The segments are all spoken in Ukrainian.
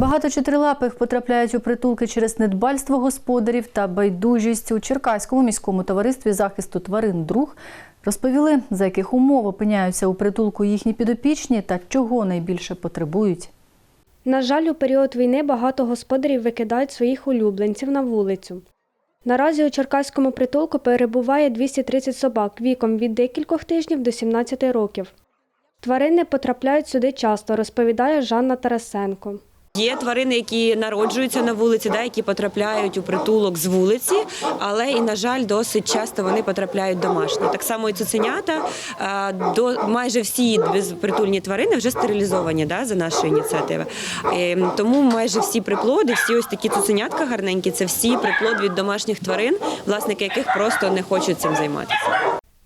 Багато чотирилапих потрапляють у притулки через недбальство господарів та байдужість у Черкаському міському товаристві захисту тварин друг розповіли, за яких умов опиняються у притулку їхні підопічні та чого найбільше потребують. На жаль, у період війни багато господарів викидають своїх улюбленців на вулицю. Наразі у Черкаському притулку перебуває 230 собак віком від декількох тижнів до 17 років. Тварини потрапляють сюди часто, розповідає Жанна Тарасенко. Є тварини, які народжуються на вулиці, да, які потрапляють у притулок з вулиці, але і на жаль, досить часто вони потрапляють домашні. Так само і цуценята. До майже всі безпритульні тварини вже стерилізовані да, за нашої ініціативи. Е, Тому майже всі приплоди, всі ось такі цуценятка гарненькі, це всі приплод від домашніх тварин, власники яких просто не хочуть цим займатися.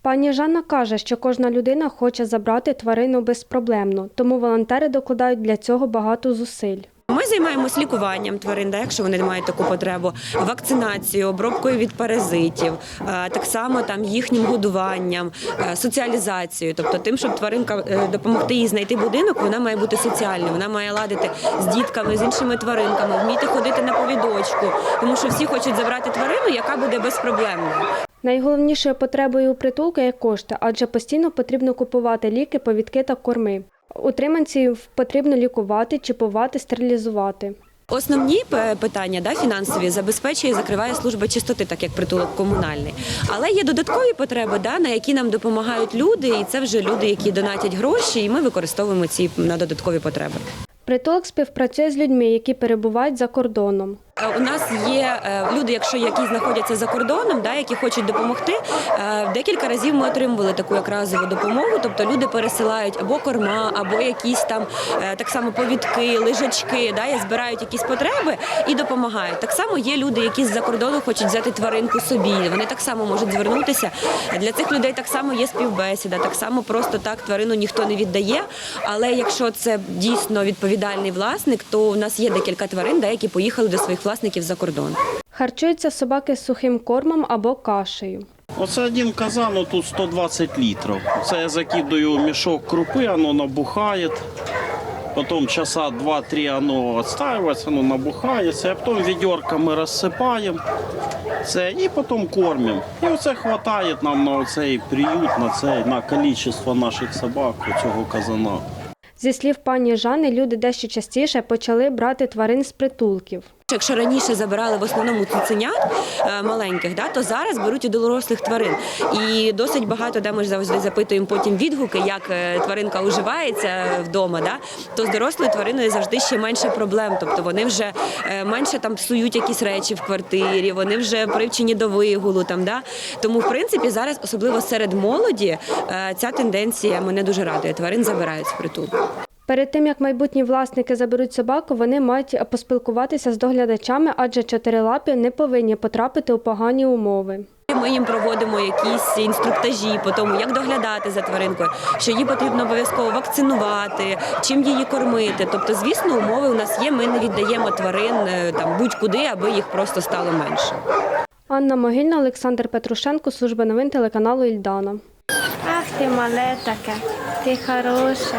Пані Жанна каже, що кожна людина хоче забрати тварину безпроблемно, тому волонтери докладають для цього багато зусиль. Ми займаємось лікуванням тварин, да, якщо вони мають таку потребу, вакцинацією, обробкою від паразитів, е, так само там їхнім годуванням, е, соціалізацією. Тобто, тим, щоб тваринка е, допомогти їй знайти будинок, вона має бути соціальною, вона має ладити з дітками, з іншими тваринками, вміти ходити на повідочку, тому що всі хочуть забрати тварину, яка буде безпроблемною. Найголовнішою потребою у притулку є кошти, адже постійно потрібно купувати ліки, повідки та корми. Утриманців потрібно лікувати, чіпувати, стерилізувати. Основні питання да, фінансові забезпечує і закриває служба чистоти, так як притулок комунальний. Але є додаткові потреби, да, на які нам допомагають люди, і це вже люди, які донатять гроші, і ми використовуємо ці на додаткові потреби. Притулок співпрацює з людьми, які перебувають за кордоном. Е, У нас є е, люди, якщо які знаходяться за кордоном, да, які хочуть допомогти. е, Декілька разів ми отримували таку як разову допомогу. Тобто люди пересилають або корма, або якісь там так само повідки, лежачки, да, і збирають якісь потреби і допомагають. Так само є люди, які з-за кордону хочуть взяти тваринку собі. Вони так само можуть звернутися. Для цих людей так само є співбесіда, так само просто так тварину ніхто не віддає. Але якщо це дійсно відповідальний власник, то у нас є декілька тварин, да, які поїхали до своїх власників за кордон. Харчуються собаки сухим кормом або кашею. Оце один казан, тут 120 літрів. Це я закидаю мішок крупи, воно набухає. Потім часа 2-3 воно відстаюється, воно набухається, а потім відерками розсипаємо це і потім кормимо. І оце вистачає нам на цей приют, на цей, на кількість наших собак, цього казана. Зі слів пані Жани, люди дещо частіше почали брати тварин з притулків. Якщо раніше забирали в основному цуценят е, маленьких, то зараз беруть і дорослих тварин. І досить багато, де ми ж завжди запитуємо потім відгуки, як е, тваринка уживається вдома. То з дорослою твариною завжди ще менше проблем. Тобто вони вже е, менше там псують якісь речі в квартирі, вони вже привчені до вигулу. Тому, в принципі, зараз, особливо серед молоді, ця тенденція мене дуже радує. Тварин забирають з притулку. Перед тим як майбутні власники заберуть собаку, вони мають поспілкуватися з доглядачами, адже чотирилапі не повинні потрапити у погані умови. Ми їм проводимо якісь інструктажі по тому, як доглядати за тваринкою, що її потрібно обов'язково вакцинувати, чим її кормити. Тобто, звісно, умови у нас є. Ми не віддаємо тварин е, там будь-куди, аби їх просто стало менше. Анна Могильна, Олександр Петрушенко, служба новин телеканалу Ільдана. Ах ти мале таке, ти хороша.